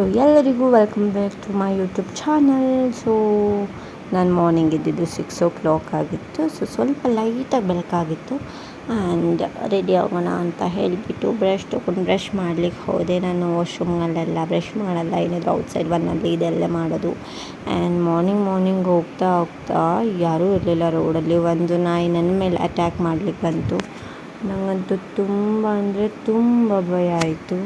So ಎಲ್ಲರಿಗೂ welcome back to my YouTube channel so ನಾನು morning ಇದ್ದಿದ್ದು ಸಿಕ್ಸ್ ಓ ಕ್ಲಾಕ್ ಆಗಿತ್ತು. ಸೊ ಸ್ವಲ್ಪ ಲೈಟಾಗಿ ಬೆಳಕಾಗಿತ್ತು ಆ್ಯಂಡ್ ರೆಡಿ ಆಗೋಣ ಅಂತ ಹೇಳಿಬಿಟ್ಟು ಬ್ರಷ್ ತೊಗೊಂಡು ಬ್ರಷ್ ಮಾಡ್ಲಿಕ್ಕೆ ಹೋದೆ. ನಾನು ವಾಶ್ರೂಮ್ನಲ್ಲೆಲ್ಲ ಬ್ರಷ್ ಮಾಡಲ್ಲ. ಏನಾದರೂ ಔಟ್ಸೈಡ್ ಒನ್ನಲ್ಲಿ ಇದೆಲ್ಲ ಮಾಡೋದು. ಆ್ಯಂಡ್ ಮಾರ್ನಿಂಗ್ ಮಾರ್ನಿಂಗ್ ಹೋಗ್ತಾ ಹೋಗ್ತಾ ಯಾರೂ ಇರಲಿಲ್ಲ ರೋಡಲ್ಲಿ ಒಂದು ನಾಯಿ ನನ್ನ ಮೇಲೆ ಅಟ್ಯಾಕ್ ಮಾಡ್ಲಿಕ್ಕೆ ಬಂತು. ನನಗಂತೂ ತುಂಬ ಅಂದರೆ ತುಂಬ ಭಯ ಆಯಿತು.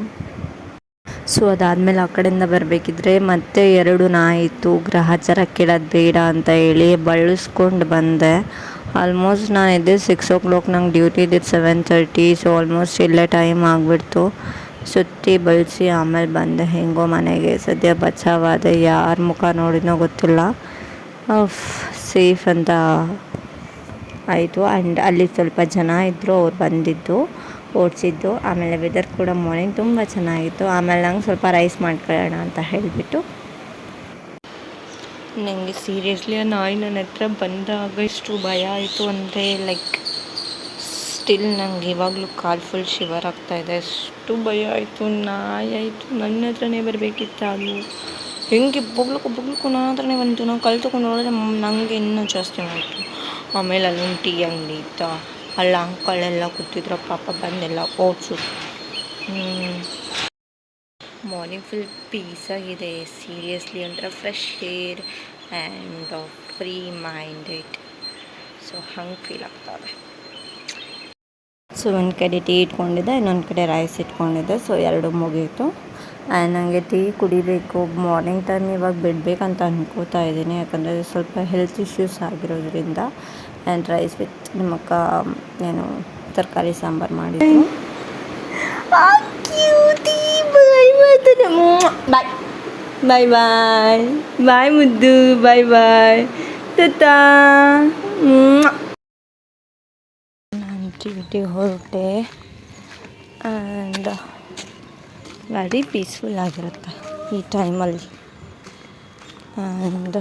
ಸೊ ಅದಾದಮೇಲೆ ಆ ಕಡೆಯಿಂದ ಬರಬೇಕಿದ್ರೆ ಮತ್ತೆ ಎರಡು ನಾಯಿ ಇತ್ತು ಗ್ರಹಚಾರ ಕೇಳೋದು ಬೇಡ ಅಂತ ಹೇಳಿ ಬಳಸ್ಕೊಂಡು ಬಂದೆ. ಆಲ್ಮೋಸ್ಟ್ ನಾನು ಇದ್ದೆ ಸಿಕ್ಸ್ ಓ ಕ್ಲಾಕ್ ನಂಗೆ ಡ್ಯೂಟಿ ಇದ್ದಿದ್ದು ಸೆವೆನ್ ತರ್ಟಿ ಸೊ ಆಲ್ಮೋಸ್ಟ್ ಇಲ್ಲೇ ಟೈಮ್ ಆಗಿಬಿಡ್ತು. ಸುತ್ತಿ ಬಳಸಿ ಆಮೇಲೆ ಬಂದೆ. ಹೆಂಗೋ ಮನೆಗೆ. ಸದ್ಯ ಬಚಾವಾದೆ ಯಾರ ಮುಖ ನೋಡಿದ್ನೋ ಗೊತ್ತಿಲ್ಲ. ಸೇಫ್ ಅಂತ ಆಯಿತು. ಆ್ಯಂಡ್ ಅಲ್ಲಿ ಸ್ವಲ್ಪ ಜನ ಇದ್ದರು ಅವ್ರು ಬಂದಿದ್ದು, ಓಡಿಸಿದ್ದು. ಆಮೇಲೆ ವೆದರ್ ಕೂಡ ಮಾರ್ನಿಂಗ್ ತುಂಬ ಚೆನ್ನಾಗಿತ್ತು. ಆಮೇಲೆ ನಂಗೆ ಸ್ವಲ್ಪ ರೈಸ್ ಮಾಡ್ಕೊಳ್ಳೋಣ ಅಂತ ಹೇಳಿಬಿಟ್ಟು. ನನಗೆ ಸೀರಿಯಸ್ಲಿ ಆ ನಾಯಿ ನನ್ನ ಹತ್ರ ಬಂದಾಗ ಇಷ್ಟು ಭಯ ಆಯಿತು ಅಂದರೆ ಲೈಕ್ ಸ್ಟಿಲ್ ನಂಗೆ ಇವಾಗಲೂ ಕಾಲು ಫುಲ್ ಶಿವರ್ ಆಗ್ತಾಯಿದೆ ಅಷ್ಟು ಭಯ ಆಯಿತು. ನಾಯಿ ಆಯಿತು. ನನ್ನ ಹತ್ರನೇ ಬರಬೇಕಿತ್ತು ಅದು ಹೆಂಗೆ ಬೊಗ್ಲಕ್ಕೂ ಬೊಗ್ಲಕ್ಕೂ ನನ್ನ ಹತ್ರನೇ ಬಂತು. ನಾವು ಕಲ್ತುಕೊಂಡು ನೋಡಿದ್ರೆ ನನಗೆ ಇನ್ನೂ ಜಾಸ್ತಿ ಮಾಡಿತು ಆಮೇಲೆ ಅಲ್ಲೊಂದು ಟೀ ಅಂಗಡಿ ಇತ್ತು. ಅಲ್ಲಿ ಅಂಕಲ್ ಎಲ್ಲ ಕೂತಿದ್ರು, ಪಾಪ ಬಂದೆಲ್ಲ ಓಟ್ಸು ಮಾರ್ನಿಂಗ್ ಫುಲ್ ಪೀಸಾಗಿದೆ ಸೀರಿಯಸ್ಲಿ ಅಂದರೆ fresh air and free minded so ಹಂಗೆ ಫೀಲ್ ಆಗ್ತವೆ ಸೊ ಒಂದು ಕಡೆ ಟೀ ಇಟ್ಕೊಂಡಿದ್ದೆ, ಇನ್ನೊಂದು ಕಡೆ ರೈಸ್ ಇಟ್ಕೊಂಡಿದ್ದೆ. ಸೊ ಎರಡು ಮುಗೀತು. ನನಗೆ ಟೀ ಕುಡಿಬೇಕು. ಮಾರ್ನಿಂಗ್ ಟೈಮ್ ಇವಾಗ ಬಿಡಬೇಕಂತ ಅಂದ್ಕೋತಾ ಇದ್ದೀನಿ. ಯಾಕಂದರೆ ಸ್ವಲ್ಪ ಹೆಲ್ತ್ ಇಶ್ಯೂಸ್ ಆಗಿರೋದ್ರಿಂದ ಆ್ಯಂಡ್ ರೈಸ್ ವಿತ್ ನಿಮ್ಮ ಅಕ್ಕ ಏನು ತರಕಾರಿ ಸಾಂಬಾರು ಮಾಡಿದ್ರು ಬಾಯ್ ಬಾಯ್ ಬಾಯ್ ಬಾಯ್ ಮುದ್ದು. ಬಾಯ್ ಬಾಯ್ ತತ್ತಾ ನಾನು ಡ್ಯೂಟಿಗೆ ಹೊರಟೆ. ಆ್ಯಂಡ್ ವೆರಿ ಪೀಸ್ಫುಲ್ ಆಗಿರುತ್ತೆ ಈ ಟೈಮಲ್ಲಿ ಆ್ಯಂಡ್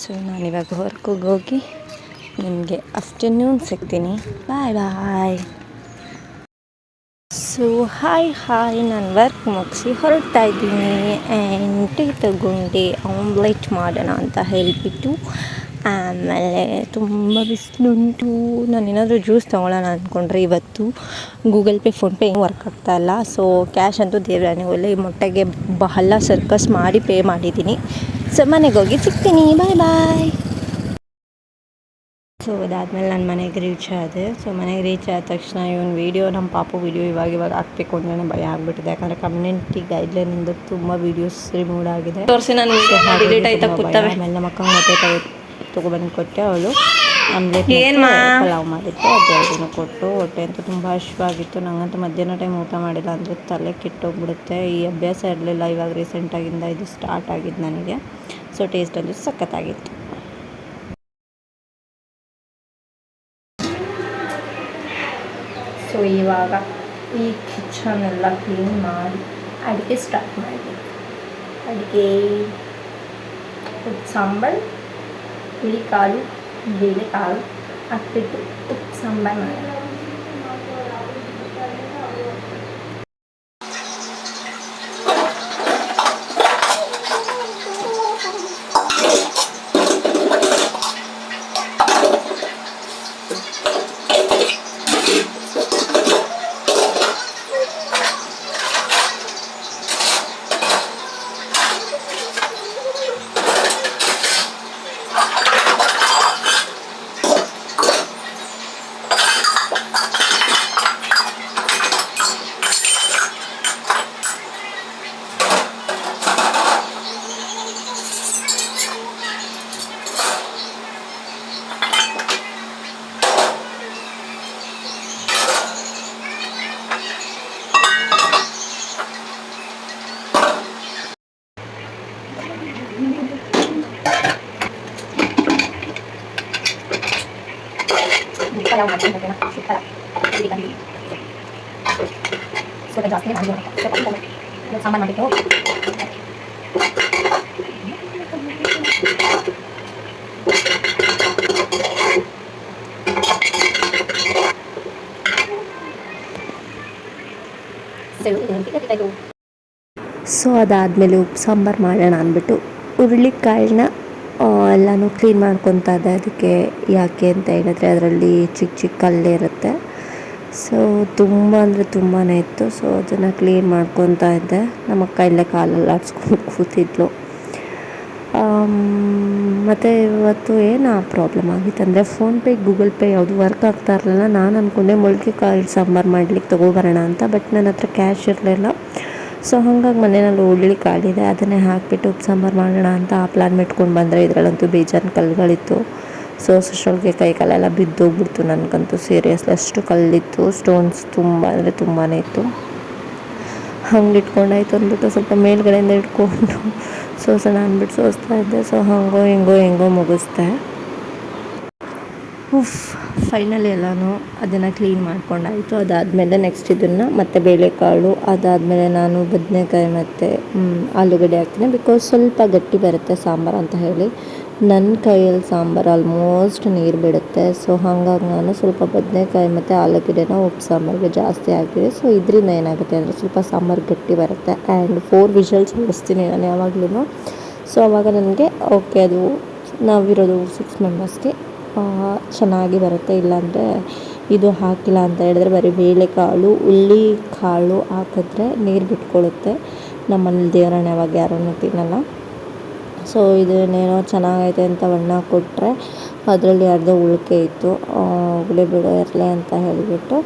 ಸೊ ನಾನಿವಾಗ ವರ್ಕಿಗೆ ಹೋಗಿ ನಿಮಗೆ ಆಫ್ಟರ್ನೂನ್ ಸಿಗ್ತೀನಿ. Bye bye so hi hi ನಾನು ವರ್ಕ್ ಮುಗಿಸಿ ಹೊರಡ್ತಾ ಇದ್ದೀನಿ. ಆ್ಯಂಡ್ ಟೀ ತಗೊಂಡು ಆಮ್ಲೆಟ್ ಮಾಡೋಣ ಅಂತ ಹೇಳಿಬಿಟ್ಟು. ಆಮೇಲೆ ತುಂಬ ಬಿಸಿಲುಂಟು. ನಾನು ಏನಾದರೂ ಜ್ಯೂಸ್ ತೊಗೊಳ್ಳೋಣ ಅಂದ್ಕೊಂಡ್ರೆ ಇವತ್ತು ಗೂಗಲ್ ಪೇ ಫೋನ್ಪೇ ಏನು ವರ್ಕ್ ಆಗ್ತಾ ಇಲ್ಲ. ಸೊ ಕ್ಯಾಶ್ ಅಂತೂ ದೇವರಾಣಿ ಒಳ್ಳೆ ಈ ಮೊಟ್ಟೆಗೆ ಬಹಳ ಸರ್ಕಸ್ ಮಾಡಿ ಪೇ ಮಾಡಿದ್ದೀನಿ. ಸೊ ಮನೆಗೆ ಹೋಗಿ ಸಿಗ್ತೀನಿ. ಬಾಯ್ ಬಾಯ್ ಸೊ ಅದಾದಮೇಲೆ ನಾನು ಮನೆಗೆ ರೀಚ್ ಆದೆ. ಸೊ ಮನೆಗೆ ರೀಚ್ ಆದ ತಕ್ಷಣ ಇವನ್ ವೀಡಿಯೋ ನಮ್ಮ ಪಾಪು ವೀಡಿಯೋ ಇವಾಗ ಇವಾಗ ಹಾಕ್ಬೇಕು ಅಂದ್ರೆ ಭಯ ಆಗ್ಬಿಟ್ಟಿದೆ. ಯಾಕಂದರೆ ಕಮ್ಯುನಿಟಿ ಗೈಡ್ಲೈನಿಂದ ತುಂಬ ವೀಡಿಯೋಸ್ ರಿಮೂವ್ ಆಗಿದೆ. ತೋರಿಸಿ ನಾನು ಆಮೇಲೆ ನಮ್ಮ ಅಕ್ಕ ಮತ್ತೆ ತೊಗೊಬಂದು ಕೊಟ್ಟೆ ಅವಳು. ಆಮ್ಲೆಟ್ ಪಲಾವ್ ಮಾಡಿದ್ದೆ. ಅದು ಕೊಟ್ಟು ಹೊಟ್ಟೆ ಅಂತೂ ತುಂಬ ಹಶ್ವಾಗಿತ್ತು ನಂಗಂತೂ ಮಧ್ಯಾಹ್ನ ಟೈಮ್ ಊಟ ಮಾಡಿಲ್ಲ ಅಂದರೆ ತಲೆ ಕೆಟ್ಟೋಗ್ಬಿಡುತ್ತೆ. ಈ ಅಭ್ಯಾಸ ಇರಲಿಲ್ಲ ಇವಾಗ ರೀಸೆಂಟಾಗಿಂದ ಇದು ಸ್ಟಾರ್ಟ್ ಆಗಿದ್ದು ನನಗೆ. ಸೊ ಟೇಸ್ಟ್ ಅಂತೂ ಸಖತ್ತಾಗಿತ್ತು. ಸೊ ಇವಾಗ ಈ ಕಿಚನೆಲ್ಲ ಕ್ಲೀನ್ ಮಾಡಿ ಅಡುಗೆ ಸ್ಟಾರ್ಟ್ ಮಾಡಿ ಅಡುಗೆ ಸಾಂಬಾರು. ಹುಳಿಕಾಳು ಬೇಳೆಕಾಳು ಹಾಕ್ಬಿಟ್ಟು ಉಪ್ಪು ಸಾಂಬಾರು ಮಾಡೋಣ palaw natin 要买这个。Hindi ಜಾಸ್ತಿ kita ಸೊ ಅದಾದಮೇಲೆ ಉಪ್ಪು ಸಾಂಬಾರು ಮಾಡೋಣ ಅಂದ್ಬಿಟ್ಟು ಹುರುಳಿಕಾಳನ್ನ ಎಲ್ಲನೂ ಕ್ಲೀನ್ ಮಾಡ್ಕೊತಾ ಇದ್ದೆ ಅದಕ್ಕೆ ಯಾಕೆ ಅಂತ ಹೇಳಿದ್ರೆ ಅದರಲ್ಲಿ ಚಿಕ್ಕ ಚಿಕ್ಕ ಕಲ್ಲೇ ಇರುತ್ತೆ. ಸೊ ತುಂಬ ಅಂದರೆ ತುಂಬಾ ಇತ್ತು. ಸೊ ಅದನ್ನು ಕ್ಲೀನ್ ಮಾಡ್ಕೊತಾ ಇದ್ದೆ. ನಮ್ಮ ಅಕ್ಕ ಇಲ್ಲೇ ಕಾಲಲ್ಲಿ ಆಡಿಸ್ಕೊಂಡು ಕೂತಿದ್ಲು. ಮತ್ತು ಇವತ್ತು ಏನು ಪ್ರಾಬ್ಲಮ್ ಆಗಿತ್ತು ಅಂದರೆ ಫೋನ್ಪೇ ಗೂಗಲ್ ಪೇ ಯಾವುದು ವರ್ಕ್ ಆಗ್ತಾ ಇರಲಿಲ್ಲ. ನಾನು ಅಂದ್ಕೊಂಡೆ ಮೊಳಕೆ ಕಾಯಿ ಸಾಂಬಾರು ಮಾಡ್ಲಿಕ್ಕೆ ತೊಗೊಬರೋಣ ಅಂತ ಬಟ್ ನನ್ನ ಹತ್ರ ಕ್ಯಾಶ್ ಇರಲಿಲ್ಲ. ಸೊ ಹಾಗಾಗಿ ಮನೆಯಲ್ಲಿ ಉಳ್ಳಿ ಕಾಳಿದೆ. ಅದನ್ನೇ ಹಾಕಿಬಿಟ್ಟು ಉಪ್ಪು ಸಾಂಬಾರು ಮಾಡೋಣ ಅಂತ ಆ ಪ್ಲ್ಯಾನ್ ಇಟ್ಕೊಂಡು ಬಂದರೆ ಇದರಲ್ಲಂತೂ ಬೇಜಾನ್ ಕಲ್ಲುಗಳಿತ್ತು ಸೊ ಅಷ್ಟರೊಳಗೆ ಕೈ ಕಾಲೆಲ್ಲ ಬಿದ್ದೋಗ್ಬಿಡ್ತು ನನಗಂತೂ ಸೀರಿಯಸ್ಲಿ ಅಷ್ಟು ಕಲ್ಲಿತ್ತು ಸ್ಟೋನ್ಸ್ ತುಂಬ, ಅಂದರೆ ತುಂಬಾ ಇತ್ತು. ಹಂಗೆ ಇಟ್ಕೊಂಡಾಯ್ತು ಅಂದ್ಬಿಟ್ಟು ಸ್ವಲ್ಪ ಮೇಲ್ಗಡೆಯಿಂದ ಇಟ್ಕೊಂಡು ಸೊ ಸೊ ನಾನು ಬಿಟ್ಟು ಸೋಸ್ತಾ ಇದ್ದೆ. ಸೊ ಹಂಗೋ, ಹೆಂಗೋ ಹೆಂಗೋ ಮುಗಿಸ್ದೆ. ಉಫ್ ಫೈನಲಿ ಎಲ್ಲಾನು ಅದನ್ನು ಕ್ಲೀನ್ ಮಾಡ್ಕೊಂಡಾಯಿತು. ಅದಾದಮೇಲೆ ನೆಕ್ಸ್ಟ್ ಇದನ್ನು ಮತ್ತು ಬೇಳೆಕಾಳು, ಅದಾದಮೇಲೆ ನಾನು ಬದನೆಕಾಯಿ ಮತ್ತು ಆಲೂಗಡ್ಡೆ ಹಾಕ್ತೀನಿ. ಬಿಕಾಸ್ ಸ್ವಲ್ಪ ಗಟ್ಟಿ ಬರುತ್ತೆ ಸಾಂಬಾರು ಅಂತ ಹೇಳಿ. ನನ್ನ ಕೈಯಲ್ಲಿ ಸಾಂಬಾರು ಆಲ್ಮೋಸ್ಟ್ ನೀರು ಬಿಡುತ್ತೆ. ಸೊ ಹಾಗಾಗಿ ನಾನು ಸ್ವಲ್ಪ ಬದನೆಕಾಯಿ ಮತ್ತು ಆಲೂಗಡ್ಡೆನ ಉಪ್ಪು ಸಾಂಬಾರಿಗೆ ಜಾಸ್ತಿ ಹಾಕಿದೆ ಸೊ ಇದರಿಂದ ಏನಾಗುತ್ತೆ ಅಂದರೆ ಸ್ವಲ್ಪ ಸಾಂಬಾರು ಗಟ್ಟಿ ಬರುತ್ತೆ. ಆ್ಯಂಡ್ ಫೋರ್ ವಿಷಲ್ಸ್ ಬಳಸ್ತೀನಿ ನಾನು ಯಾವಾಗಲೂ ಸೊ ಆವಾಗ ನನಗೆ ಓಕೆ ಅದು ನಾವಿರೋದು ಸಿಕ್ಸ್ ಮೆಂಬರ್ಸ್ಗೆ ಚೆನ್ನಾಗಿ ಬರುತ್ತೆ, ಇಲ್ಲಾಂದರೆ ಇದು ಹಾಕಿಲ್ಲ ಅಂತ ಹೇಳಿದ್ರೆ ಬರೀ ಬೇಳೆಕಾಳು ಉಳ್ಳಿ ಕಾಳು ಹಾಕಿದ್ರೆ ನೀರು ಬಿಟ್ಕೊಳ್ಳುತ್ತೆ ನಮ್ಮಲ್ಲಿ ದೇವರನ್ನ ಯಾವಾಗ ಯಾರನ್ನು ತಿನ್ನಲ್ಲ. ಸೊ ಇದನ್ನೇನೋ ಚೆನ್ನಾಗೈತೆ ಅಂತ ಬಣ್ಣ ಕೊಟ್ಟರೆ ಅದರಲ್ಲಿ ಅರ್ಧ ಉಳಿಕೆ ಇತ್ತು. ಹುಳಿ ಬಿಡು ಇರಲಿ ಅಂತ ಹೇಳಿಬಿಟ್ಟು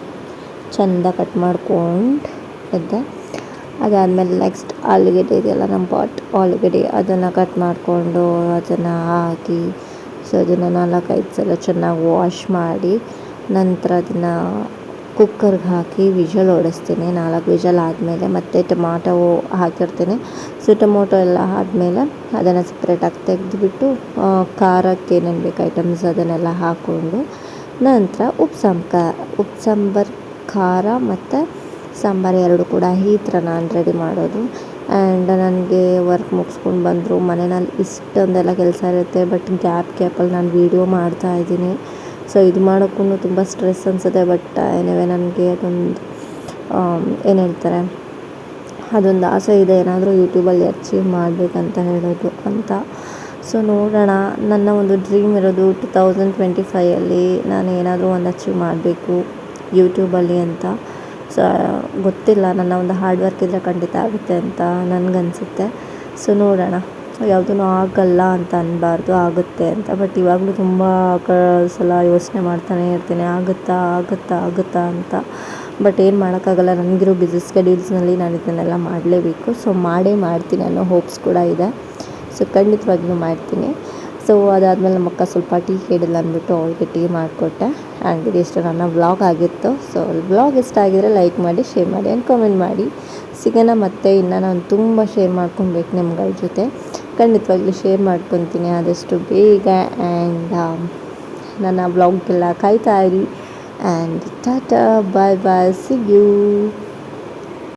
ಚೆಂದ ಕಟ್ ಮಾಡ್ಕೊಂಡು ಇದ್ದೆ ಅದಾದಮೇಲೆ ನೆಕ್ಸ್ಟ್ ಆಲೂಗಡ್ಡೆ ಇದೆಯಲ್ಲ, ನಮ್ಮ ಪಾಟ್ ಆಲೂಗಡ್ಡೆ, ಅದನ್ನು ಕಟ್ ಮಾಡಿಕೊಂಡು ಅದನ್ನು ಹಾಕಿ ಸೊ ಅದನ್ನು ನಾಲ್ಕೈದು ಸಲ ಚೆನ್ನಾಗಿ ವಾಶ್ ಮಾಡಿ ನಂತರ ಅದನ್ನು ಕುಕ್ಕರ್ಗೆ ಹಾಕಿ ವಿಜಲ್ ಓಡಿಸ್ತೀನಿ. ನಾಲ್ಕು ವಿಜಲ್ ಆದಮೇಲೆ ಮತ್ತೆ ಟೊಮಾಟೊ ಹಾಕಿರ್ತೀನಿ. ಸೊ ಟೊಮೊಟೊ ಎಲ್ಲ ಆದಮೇಲೆ ಅದನ್ನು ಸಪ್ರೇಟಾಗಿ ತೆಗೆದುಬಿಟ್ಟು ಖಾರಕ್ಕೆ ಏನೇನು ಬೇಕು ಐಟಮ್ಸ್ ಅದನ್ನೆಲ್ಲ ಹಾಕ್ಕೊಂಡು ನಂತರ ಉಪ್ಪು ಸಾಂಬ ಉಪ್ಪು ಸಾಂಬಾರು ಖಾರ ಮತ್ತು ಸಾಂಬಾರು ಎರಡು ಕೂಡ ಈ ಥರ ನಾನು ರೆಡಿ ಮಾಡೋದು. ಆ್ಯಂಡ್ ನನಗೆ ವರ್ಕ್ ಮುಗಿಸ್ಕೊಂಡು ಬಂದರು. ಮನೆಯಲ್ಲಿ ಇಷ್ಟೊಂದೆಲ್ಲ ಕೆಲಸ ಇರುತ್ತೆ ಬಟ್ ಗ್ಯಾಪ್ ಗ್ಯಾಪಲ್ಲಿ ನಾನು ವೀಡಿಯೋ ಮಾಡ್ತಾ ಇದ್ದೀನಿ. ಸೊ ಇದು ಮಾಡೋಕ್ಕೂ ತುಂಬ ಸ್ಟ್ರೆಸ್ ಅನಿಸುತ್ತೆ ಬಟ್ ಏನಿವೆ ನನಗೆ ಅದೊಂದು ಏನು ಹೇಳ್ತಾರೆ, ಅದೊಂದು ಆಸೆ ಇದೆ. ಏನಾದರೂ ಯೂಟ್ಯೂಬಲ್ಲಿ ಅಚೀವ್ ಮಾಡಬೇಕಂತ ಹೇಳೋದು ಅಂತ. ಸೊ ನೋಡೋಣ. ನನ್ನ ಒಂದು ಡ್ರೀಮ್ ಇರೋದು ಟು ತೌಸಂಡ್ ಟ್ವೆಂಟಿ ಫೈಯಲ್ಲಿ ನಾನು ಏನಾದರೂ ಒಂದು ಅಚೀವ್ ಮಾಡಬೇಕು ಯೂಟ್ಯೂಬಲ್ಲಿ ಅಂತ. ಗೊತ್ತಿಲ್ಲ. ನನ್ನ ಒಂದು ಹಾರ್ಡ್ ವರ್ಕ್ ಇದ್ದರೆ ಖಂಡಿತ ಆಗುತ್ತೆ ಅಂತ ನನಗನ್ಸುತ್ತೆ. ಸೊ ನೋಡೋಣ. ಯಾವುದೂ ಆಗಲ್ಲ ಅಂತ ಅನ್ನಬಾರ್ದು ಆಗುತ್ತೆ ಅಂತ. ಬಟ್ ಇವಾಗಲೂ ತುಂಬ ಕ ಸಲ ಯೋಚನೆ ಮಾಡ್ತಾನೆ ಇರ್ತೀನಿ. ಆಗುತ್ತಾ ಆಗುತ್ತಾ ಆಗುತ್ತಾ ಅಂತ. ಬಟ್ ಏನು ಮಾಡೋಕ್ಕಾಗಲ್ಲ. ನನಗಿರೋ ಬಿಸ್ನೆಸ್ ಸ್ಕೆಡ್ಯೂಲ್ಸ್ನಲ್ಲಿ ನಾನು ಇದನ್ನೆಲ್ಲ ಮಾಡಲೇಬೇಕು. ಸೊ ಮಾಡೇ ಮಾಡ್ತೀನಿ ಅನ್ನೋ ಹೋಪ್ಸ್ ಕೂಡ ಇದೆ. ಸೊ ಖಂಡಿತವಾಗಿಯೂ ಮಾಡ್ತೀನಿ. ಸೊ ಅದಾದಮೇಲೆ ನಮ್ಮ ಅಕ್ಕ ಸ್ವಲ್ಪ ಟೀ ಕೇಳಿಲ್ಲ ಅಂದ್ಬಿಟ್ಟು ಅವಳಿಗೆ ಟೀ ಮಾಡಿಕೊಟ್ಟೆ. ಆ್ಯಂಡ್ ಇದಿಷ್ಟು ನನ್ನ ವ್ಲಾಗ್ ಆಗಿತ್ತು. ಸೊ ವ್ಲಾಗ್ ಇಷ್ಟ ಆಗಿದರೆ ಲೈಕ್ ಮಾಡಿ ಶೇರ್ ಮಾಡಿ ಆ್ಯಂಡ್ ಕಾಮೆಂಟ್ ಮಾಡಿ. ಸಿಗೋಣ ಮತ್ತೆ ಇನ್ನು ನಾನು ತುಂಬ ಶೇರ್ ಮಾಡ್ಕೊಬೇಕು ನಿಮ್ಗಳ ಜೊತೆ. ಖಂಡಿತವಾಗ್ಲೂ ಶೇರ್ ಮಾಡ್ಕೊತೀನಿ ಆದಷ್ಟು ಬೇಗ. ಆ್ಯಂಡ್ ನನ್ನ ವ್ಲಾಗ್ಗೆಲ್ಲ ಕಾಯ್ತಾ ಇರಿ. And tata bye bye see you